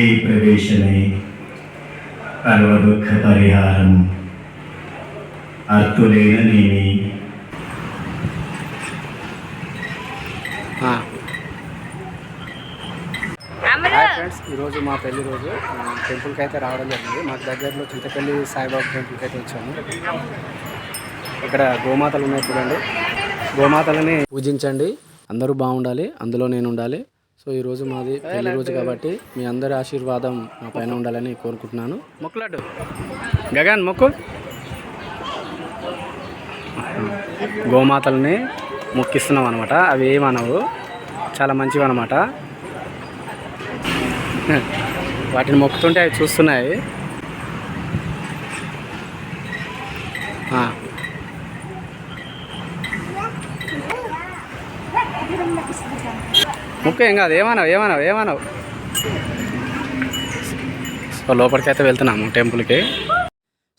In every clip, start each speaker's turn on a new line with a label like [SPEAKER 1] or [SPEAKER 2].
[SPEAKER 1] ఈ ప్రవేశమే సర్వదుఃఖ పరిహారం. అర్థులైన నేమి.
[SPEAKER 2] ఈరోజు మా పెళ్ళి రోజు. టెంపుల్కి అయితే రావడం జరిగింది. మాకు దగ్గరలో చింతపల్లి సాయిబాబా టెంపుల్కి అయితే వచ్చాము. ఇక్కడ గోమాతలు ఉన్నాయి చూడండి. గోమాతలని పూజించండి. అందరూ బాగుండాలి. అందులో నేను ఉండాలి. సో ఈరోజు మాది పెళ్ళి రోజు కాబట్టి మీ అందరి ఆశీర్వాదం మా పైన ఉండాలని కోరుకుంటున్నాను. మొక్కులాడు గగన్ మొక్కు. గోమాతల్ని మొక్కిస్తున్నాం అనమాట అవి ఏమనవు చాలా మంచివి అనమాట వాటిని మొక్కుతుంటే అవి చూస్తున్నాయి. ముఖ్యం ఏం కాదు ఏమన్నావు ఏమన్నావు ఏమన్నావు సో లోపలికి అయితే వెళ్తున్నాము టెంపుల్కి.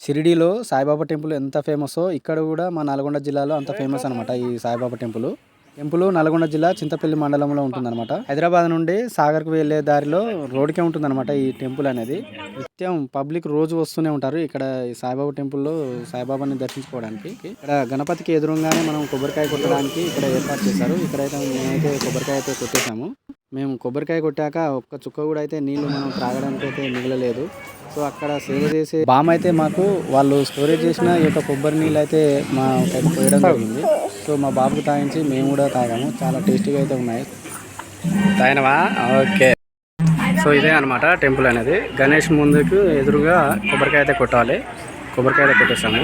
[SPEAKER 2] షిరిడీలో సాయిబాబా టెంపుల్ ఎంత ఫేమసో ఇక్కడ కూడా మా నల్గొండ జిల్లాలో అంత ఫేమస్ అనమాట ఈ సాయిబాబా టెంపుల్. టెంపుల్ నల్గొండ జిల్లా చింతపల్లి మండలంలో ఉంటుందన్నమాట. హైదరాబాద్ నుండి సాగర్కు వెళ్ళే దారిలో రోడ్కే ఉంటుందన్నమాట ఈ టెంపుల్ అనేది. నిత్యం పబ్లిక్ రోజు వస్తూనే ఉంటారు ఇక్కడ ఈ సాయిబాబా టెంపుల్లో సాయిబాబాని దర్శించుకోవడానికి. ఇక్కడ గణపతికి ఎదురుగానే మనం కొబ్బరికాయ కొట్టడానికి ఇక్కడ ఏర్పాటు చేశారు. ఇక్కడైతే మేమైతే కొబ్బరికాయ అయితే కొట్టేశాము. మేము కొబ్బరికాయ కొట్టాక ఒక్క చుక్క కూడా అయితే నీళ్ళు మనం త్రాగడానికి అయితే మిగలలేదు. సో అక్కడ సేవ చేసే బామ్ అయితే మాకు వాళ్ళు స్టోరేజ్ చేసిన ఈ యొక్క కొబ్బరి నీళ్ళు అయితే మా పోయడం జరిగింది. సో మా బాబుకు తాగించి మేము కూడా తాగాము. చాలా టేస్టీగా అయితే ఉన్నాయి. తాగినవా? ఓకే. సో ఇదే అనమాట టెంపుల్ అనేది. గణేష్ ముందుకు ఎదురుగా కొబ్బరికాయ అయితే కొట్టాలి. కొబ్బరికాయ అయితే కొట్టేసాము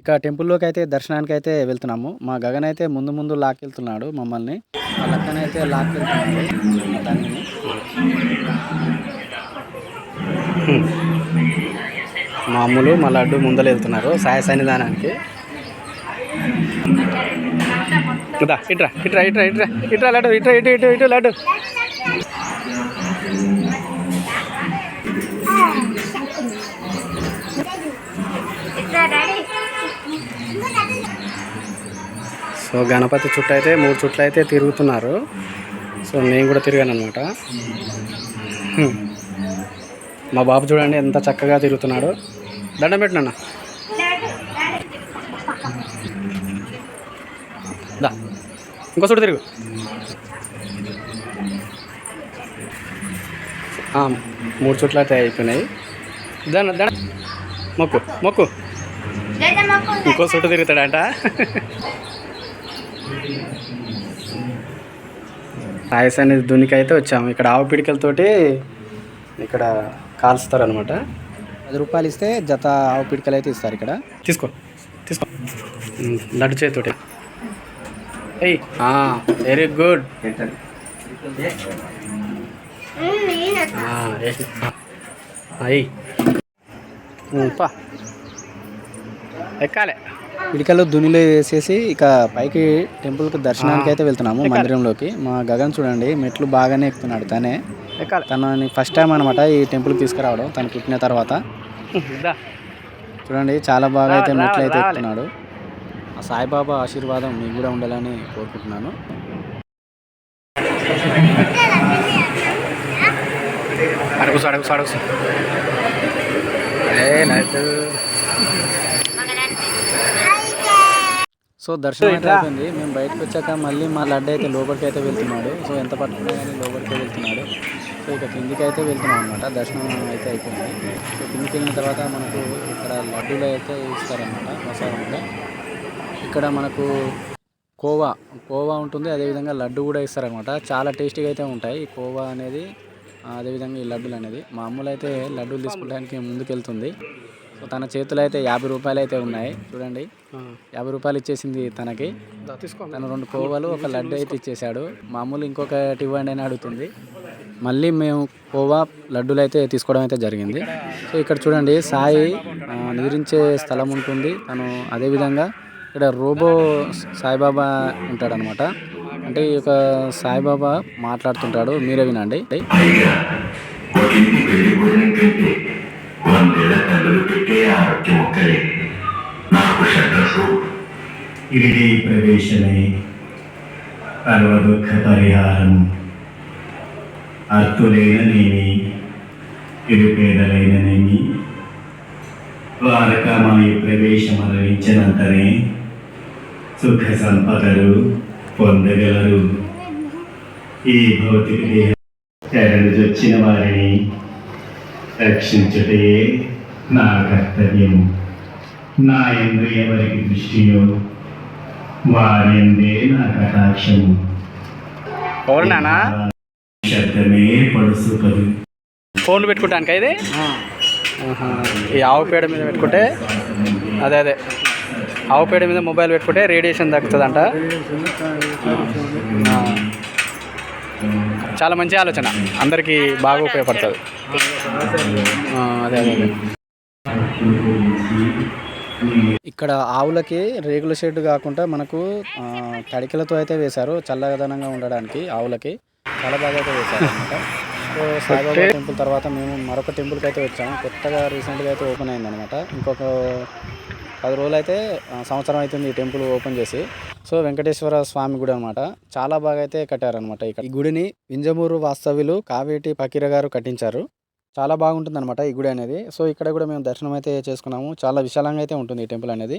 [SPEAKER 2] ఇక టెంపుల్లోకి అయితే దర్శనానికి అయితే వెళ్తున్నాము. మా గగన్ అయితే ముందు ముందు లాక్కెళ్తున్నాడు మమ్మల్ని. మా లక్కన అయితే లాక్కెళ్తున్నాడు దాన్ని మామూలు మా లడ్డు ముందలు వెళ్తున్నారు సాయ సన్నిధానానికి. ఇట్రా ఇట్రా ఇట్రా ఇట్రా ఇట్రా ఇట్రా లడ్డు ఇట్రా ఇటు ఇటు ఇటు లడ్డు. సో గణపతి చుట్టూ అయితే మూడు చుట్లు అయితే తిరుగుతున్నారు. సో నేను కూడా తిరిగాను అనమాట మా బాబు చూడండి ఎంత చక్కగా తిరుగుతున్నాడు. దండం పెట్టినా దా. ఇంకో చుట్టు తిరుగు. మూడు చుట్లు అయితే అయిపోయినాయి. దాని దాని మొక్కు మొక్కు. ఇంకో చుట్టు తిరుగుతాడంట. రాయస్ అనేది దునికి అయితే వచ్చాము. ఇక్కడ ఆవు పిడికలతోటి ఇక్కడ కాల్స్తారు అనమాట పది రూపాయలు ఇస్తే జత ఆవు పిడికలు అయితే ఇస్తారు ఇక్కడ. తీసుకో తీసుకో. లడ్డు చేతితోటి. ఎయ్ వెరీ గుడ్. అయ్యి. ఎక్కాలే. పిడికలు దునిలో వేసేసి ఇక పైకి టెంపుల్కి దర్శనానికి అయితే వెళ్తున్నాము మందిరంలోకి. మా గగన్ చూడండి మెట్లు బాగానే ఎక్కుతున్నాడు తనే. తనని ఫస్ట్ టైం అనమాట ఈ టెంపుల్కి తీసుకురావడం తను పుట్టిన తర్వాత. చూడండి చాలా బాగా అయితే మెట్లు అయితే ఎక్కుతున్నాడు. ఆ సాయిబాబా ఆశీర్వాదం మీకు కూడా ఉండాలని కోరుకుంటున్నాను. అడుగుసు అడుగుసు అడుగుసు ఏ లడ్డు సో దర్శనం అయితే అయిపోయింది. మేము బయటకు వచ్చాక మళ్ళీ మా లడ్డు అయితే లోపలికి అయితే వెళ్తున్నాడు. సో ఎంత పట్టుకున్నా కానీ లోపలికి వెళ్తున్నాడు. సో ఇక కిందికి అయితే వెళ్తున్నాం అనమాట దర్శనం అయితే అయిపోయింది. సో కిందికి వెళ్ళిన తర్వాత మనకు ఇక్కడ లడ్డూలు అయితే ఇస్తారనమాట ప్రసాదంగా ఇక్కడ మనకు కోవా కోవా ఉంటుంది. అదేవిధంగా లడ్డు కూడా ఇస్తారనమాట చాలా టేస్టీగా అయితే ఉంటాయి. కోవా అనేది అదేవిధంగా ఈ లడ్డూలు అనేది. మా అమ్ములు అయితే లడ్డూలు తీసుకోవడానికి ముందుకు వెళ్తుంది. సో తన చేతిలో అయితే యాభై రూపాయలు అయితే ఉన్నాయి. చూడండి. యాభై రూపాయలు ఇచ్చేసింది తనకి. తను రెండు కోవాలు ఒక లడ్డు అయితే ఇచ్చేసాడు మామూలు ఇంకొకటి ఇవ్వండి అని అడుగుతుంది. మళ్ళీ మేము కోవా లడ్డూలు అయితే తీసుకోవడం అయితే జరిగింది. సో ఇక్కడ చూడండి సాయి నిద్రించే స్థలం ఉంటుంది. తను అదేవిధంగా ఇక్కడ రోబో సాయిబాబా ఉంటాడనమాట. అంటే ఈ యొక్క సాయిబాబా మాట్లాడుతుంటాడు. మీరే వినండి.
[SPEAKER 1] వందల తల్లులు పెట్టే ఆరోగ్యం ఒక్కరే నాకు శ్రద్ధసు ఇది ప్రవేశమే సర్వదుఃఖ పరిహారం.
[SPEAKER 3] అర్థులైననేమి ఇరుపేదలైననేమి. ద్వారకామాయి ప్రవేశమరణించినంతనే సుఖ సంపదలు పొందగలరు. ఈ భౌతిక దేహ చరణుజొచ్చిన వారిని రక్షించుటయే నా కర్తవ్యం. నా ఎందు ఎవరికి దృష్టియో వారి ఎందే నా కటాక్షము. శబ్దమే పడుసు కదు
[SPEAKER 2] ఫోన్లు పెట్టుకుంటానికి ఇది. ఈ ఆవు పేడ మీద పెట్టుకుంటే? అదే అదే. ఆవు పేడ మీద మొబైల్ పెట్టుకుంటే రేడియేషన్ తగ్గుతుందంట. ఆ. చాలా మంచి ఆలోచన. అందరికీ బాగా ఉపయోగపడుతుంది. అదే అదే ఇక్కడ ఆవులకి రేగుల షెడ్ కాకుండా మనకు తడికలతో అయితే వేశారు. చల్లదనంగా ఉండడానికి ఆవులకి చాలా బాగా అయితే వేశారు అనమాట సో సాయిబాబా టెంపుల్ తర్వాత మేము మరొక టెంపుల్కి అయితే వచ్చాము. కొత్తగా రీసెంట్గా అయితే ఓపెన్ అయింది అనమాట ఇంకొక పది రోజులు అయితే సంవత్సరం అవుతుంది ఈ టెంపుల్ ఓపెన్ చేసి సో వెంకటేశ్వర స్వామి గుడి అనమాట చాలా బాగా అయితే కట్టారనమాట ఇక్కడ ఈ గుడిని వింజమూరు వాస్తవ్యులు కావేటి పకీర గారు కట్టించారు చాలా బాగుంటుంది అనమాట ఈ గుడి అనేది సో ఇక్కడ కూడా మేము దర్శనం అయితే చేసుకున్నాము చాలా విశాలంగా అయితే ఉంటుంది ఈ టెంపుల్ అనేది